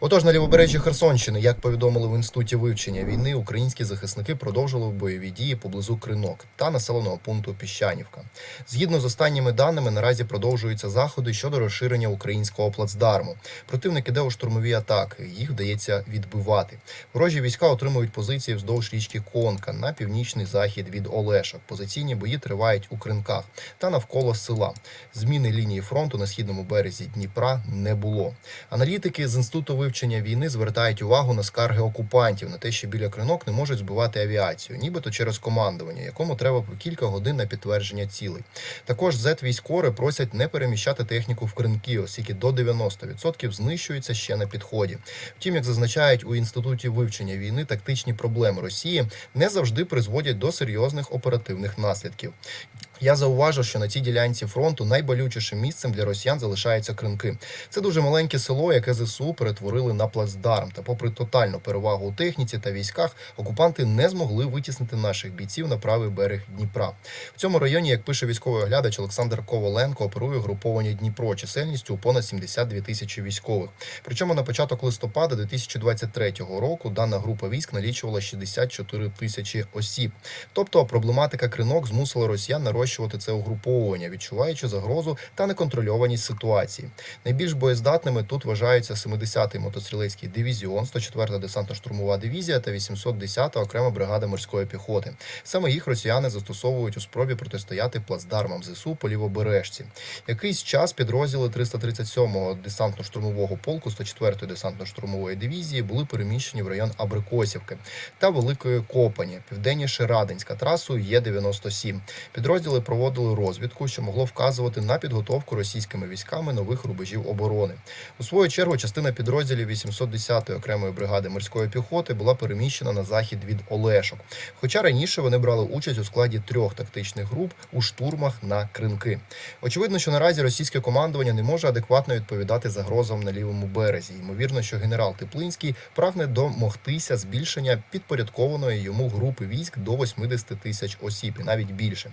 Отож, на лівобережжі Херсонщини, як повідомили в інституті вивчення війни, українські захисники продовжили бойові дії поблизу Кринок та населеного пункту Піщанівка. Згідно з останніми даними, наразі продовжуються заходи щодо розширення українського плацдарму. Противник іде у штурмові атаки. Їх вдається відбивати. Ворожі війська отримують позиції вздовж річки Конка на північний захід від Олешок. Позиційні бої тривають у Кринках та навколо села. Зміни лінії фронту на східному березі Дніпра не було. Аналітики з інституту вивчення війни звертають увагу на скарги окупантів на те, що біля кринок не можуть збивати авіацію, нібито через командування, якому треба кілька годин на підтвердження цілей. Також зет військори просять не переміщати техніку в кринки, оскільки до 90% знищується ще на підході. Втім, як зазначають у інституті вивчення війни, тактичні проблеми Росії не завжди призводять до серйозних оперативних наслідків. Я зауважу, що на цій ділянці фронту найболючішим місцем для росіян залишаються кринки. Це дуже маленьке село, яке ЗСУ перетворили на плацдарм. Та, попри тотальну перевагу у техніці та військах, окупанти не змогли витіснити наших бійців на правий берег Дніпра. В цьому районі, як пише військовий оглядач Олександр Коваленко, оперує груповання Дніпро чисельністю у понад 72 тисячі військових. Причому на початок листопада 2023 року дана група військ налічувала 64 тисячі осіб. Тобто проблематика кринок змусила росіян нарощувати це угруповування, відчуваючи загрозу та неконтрольованість ситуації. Найбільш боєздатними тут вважаються 70-й мотострілецький дивізіон, 104-та десантно-штурмова дивізія та 810-та окрема бригада морської піхоти. Саме їх росіяни застосовують у спробі протистояти плацдармам ЗСУ по лівобережці. Якийсь час підрозділи 337-го десантно-штурмового полку 104-ї десантно-штурмової дивізії були переміщені в район Абрикосівки та Великої Копані, південніше Радинська трасою Є-97. Підрозділи проводили розвідку, що могло вказувати на підготовку російськими військами нових рубежів оборони. У свою чергу частина підрозділів 810-ї окремої бригади морської піхоти була переміщена на захід від Олешок. Хоча раніше вони брали участь у складі трьох тактичних груп у штурмах на кринки. Очевидно, що наразі російське командування не може адекватно відповідати загрозам на лівому березі. Ймовірно, що генерал Теплинський прагне домогтися збільшення підпорядкованої йому групи військ до 80 тисяч осіб і навіть більше.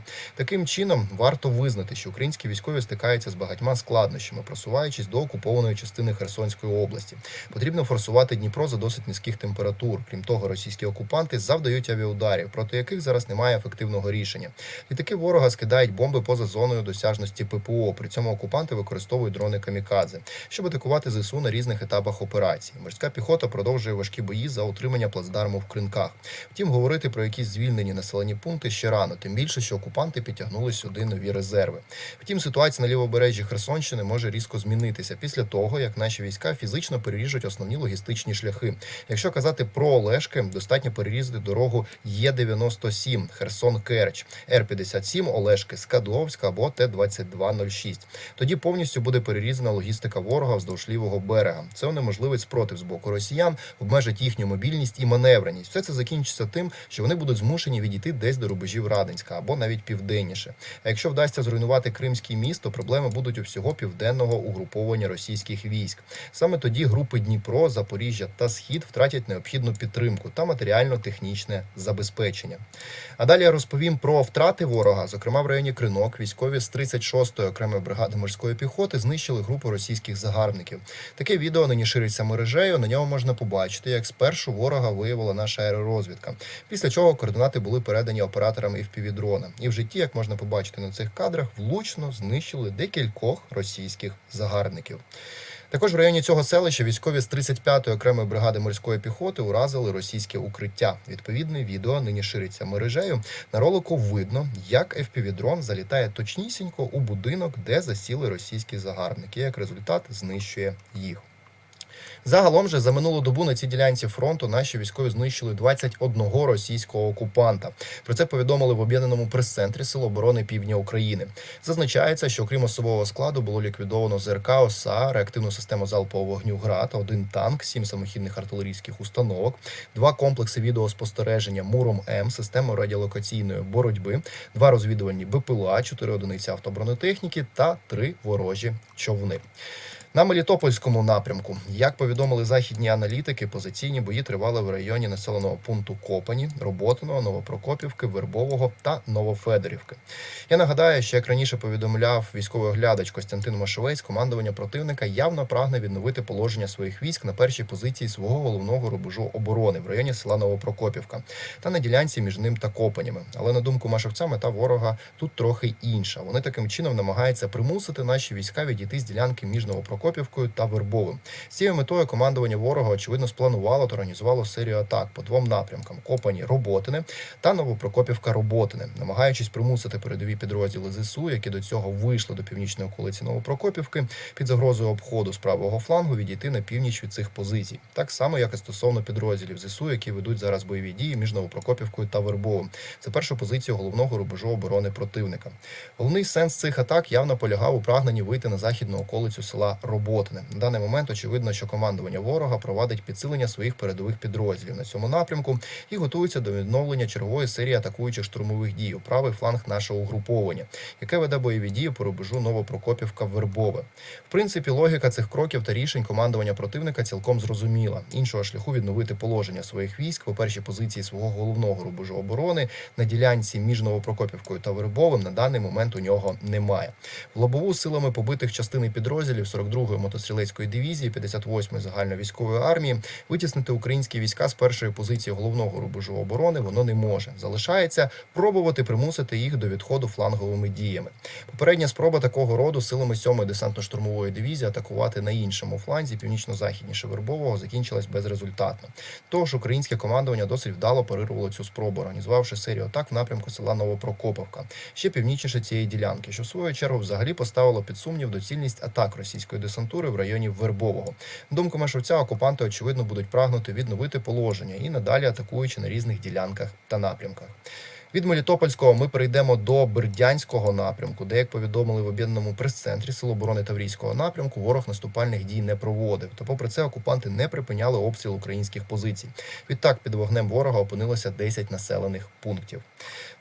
Таким чином варто визнати, що українські військові стикаються з багатьма складнощами, просуваючись до окупованої частини Херсонської області. Потрібно форсувати Дніпро за досить низьких температур. Крім того, російські окупанти завдають авіаударів, проти яких зараз немає ефективного рішення. Літаки ворога скидають бомби поза зоною досяжності ППО. При цьому окупанти використовують дрони камікадзе, щоб атакувати ЗСУ на різних етапах операції. Морська піхота продовжує важкі бої за утримання плацдарму в кринках. Втім, говорити про якісь звільнені населені пункти ще рано, тим більше, що окупанти підтягнули сюди нові резерви. Втім, ситуація на лівобережжі Херсонщини може різко змінитися після того, як наші війська фізично переріжуть основні логістичні шляхи. Якщо казати про Олешки, достатньо перерізати дорогу Є97 Херсон Керч, Р57 Олешки Скадовська або Т-2206. Тоді повністю буде перерізана логістика ворога вздовж лівого берега. Це унеможливить спротив з боку росіян, обмежить їхню мобільність і маневреність. Все це закінчиться тим, що вони будуть змушені відійти десь до рубежів Радинська або навіть південніше. А якщо вдасться зруйнувати Кримський міст, то проблеми будуть у всього південного угруповання російських військ. Саме тоді групи Дніпро, Запоріжжя та Схід втратять необхідну підтримку та матеріально-технічне забезпечення. А далі я розповім про втрати ворога, зокрема в районі Кринок, військові з 36-ї окремої бригади морської піхоти знищили групу російських загарбників. Таке відео нині шириться мережею. На ньому можна побачити, як спершу ворога виявила наша аеророзвідка. Після чого координати були передані операторам FPV-дрона. І в житті, як можна побачити на цих кадрах, влучно знищили декількох російських загарбників. Також в районі цього селища військові з 35-ї окремої бригади морської піхоти уразили російське укриття. Відповідне відео нині шириться мережею. На ролику видно, як FPV-дрон залітає точнісінько у будинок, де засіли російські загарбники. Як результат знищує їх. Загалом же за минулу добу на цій ділянці фронту наші військові знищили 21 російського окупанта. Про це повідомили в об'єднаному прес-центрі Сил оборони Півдня України. Зазначається, що окрім особового складу було ліквідовано ЗРК ОСА, реактивну систему залпового вогню ГРАД, один танк, сім самохідних артилерійських установок, два комплекси відеоспостереження Муром М, систему радіолокаційної боротьби, два розвідувальні БПЛА, чотири одиниці автобронетехніки та три ворожі човни. На Мелітопольському напрямку, як повідомили західні аналітики, позиційні бої тривали в районі населеного пункту Копані, Роботиного, Новопрокопівки, Вербового та Новофедорівки. Я нагадаю, що як раніше повідомляв військовий оглядач Костянтин Машовець, командування противника явно прагне відновити положення своїх військ на першій позиції свого головного рубежу оборони в районі села Новопрокопівка та на ділянці між ним та Копанями. Але на думку Машовця, мета ворога тут трохи інша. Вони таким чином намагаються примусити наші війська відійти з ділянки між Новопрокопівкою та Вербовим. З цією метою командування ворога очевидно спланувало та організувало серію атак по двом напрямкам: Копані Роботине та Новопрокопівка Роботине, намагаючись примусити передові підрозділи ЗСУ, які до цього вийшли до північної околиці Новопрокопівки, під загрозою обходу з правого флангу відійти на північ від цих позицій, так само як і стосовно підрозділів ЗСУ, які ведуть зараз бойові дії між Новопрокопівкою та Вербовим. Це перша позиція головного рубежу оборони противника. Головний сенс цих атак явно полягав у прагненні вийти на західну околицю села Роботине. На даний момент очевидно, що командування ворога провадить підсилення своїх передових підрозділів на цьому напрямку і готується до відновлення чергової серії атакуючих штурмових дій у правий фланг нашого угруповання, яке веде бойові дії по рубежу Новопрокопівка Вербове. В принципі, логіка цих кроків та рішень командування противника цілком зрозуміла. Іншого шляху відновити положення своїх військ по першій позиції свого головного рубежу оборони на ділянці між Новопрокопівкою та Вербовим на даний момент у нього немає. В лобову силами побитих частини підрозділів 42-ї мотострілецької дивізії 58-ї загальновійськової армії витіснити українські війська з першої позиції головного рубежу оборони воно не може. Залишається пробувати примусити їх до відходу фланговими діями. Попередня спроба такого роду силами 7-ї десантно-штурмової дивізії атакувати на іншому фланзі північно-західніше Вербового закінчилась безрезультатно. Тож українське командування досить вдало парирувало цю спробу, організувавши серію атак в напрямку села Новопрокоповка, ще північніше цієї ділянки, що в свою чергу взагалі поставило під сумнів доцільність атак російської десантури в районі Вербового. Думку Машовця, окупанти очевидно будуть прагнути відновити положення і надалі атакуючи на різних ділянках та напрямках. Від Мелітопольського ми перейдемо до Бердянського напрямку, де, як повідомили в об'єднаному прес-центрі Сил оборони Таврійського напрямку, ворог наступальних дій не проводив. Та, попри це, окупанти не припиняли обстріл українських позицій. Відтак, під вогнем ворога опинилося 10 населених пунктів.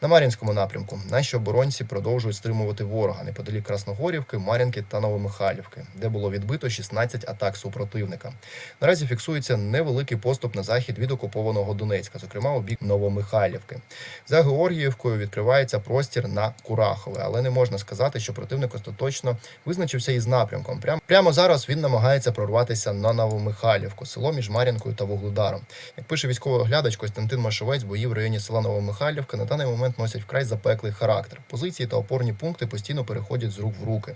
На Мар'їнському напрямку наші оборонці продовжують стримувати ворога неподалік Красногорівки, Мар'їнки та Новомихайлівки, де було відбито 16 атак супротивника. Наразі фіксується невеликий поступ на захід від окупованого Донецька, зокрема у бік Новомихайлівки. За Георгіївкою відкривається простір на Курахове, але не можна сказати, що противник остаточно визначився із напрямком. Прямо, прямо зараз він намагається прорватися на Новомихайлівку, село між Мар'їнкою та Вугледаром. Як пише військовий оглядач Костянтин Машовець, бої в районі села Новомихайлівка на даний момент носять вкрай запеклий характер. Позиції та опорні пункти постійно переходять з рук в руки.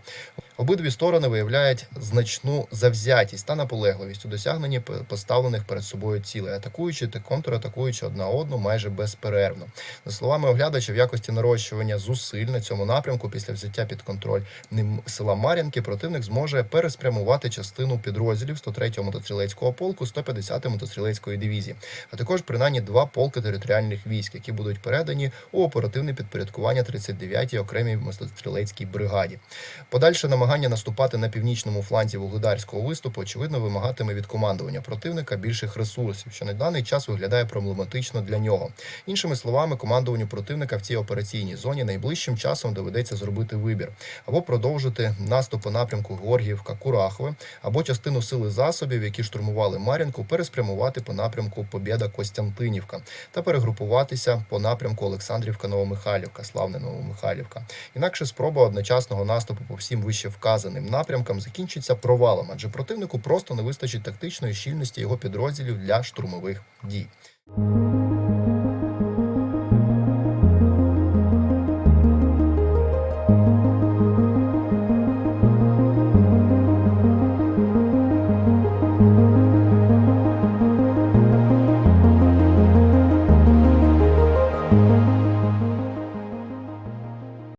Обидві сторони виявляють значну завзятість та наполегливість у досягненні поставлених перед собою цілей, атакуючи та контратакуючи одна одну майже безперервно. За словами оглядача, в якості нарощування зусиль на цьому напрямку після взяття під контроль ним села Мар'їнки, противник зможе переспрямувати частину підрозділів 103-го мотострілецького полку 150-ї мотострілецької дивізії, а також принаймні два полки територіальних військ, які будуть передані у оперативне підпорядкування 39-й окремій мотострілецькій бригаді. Подальше намагання наступати на північному фланзі вугледарського виступу, очевидно, вимагатиме від командування противника більших ресурсів, що на даний час виглядає проблематично для нього. Іншими словами, командуванню противника в цій операційній зоні найближчим часом доведеться зробити вибір або продовжити наступ по напрямку Георгіївка Курахове, або частину сили засобів, які штурмували Мар'їнку, переспрямувати по напрямку Побєда Костянтинівка та перегрупуватися по напрямку Олександрівка Новомихайлівка, Славне Новомихайлівка. Інакше спроба одночасного наступу по всім вище вказаним напрямкам закінчиться провалом, адже противнику просто не вистачить тактичної щільності його підрозділів для штурмових дій.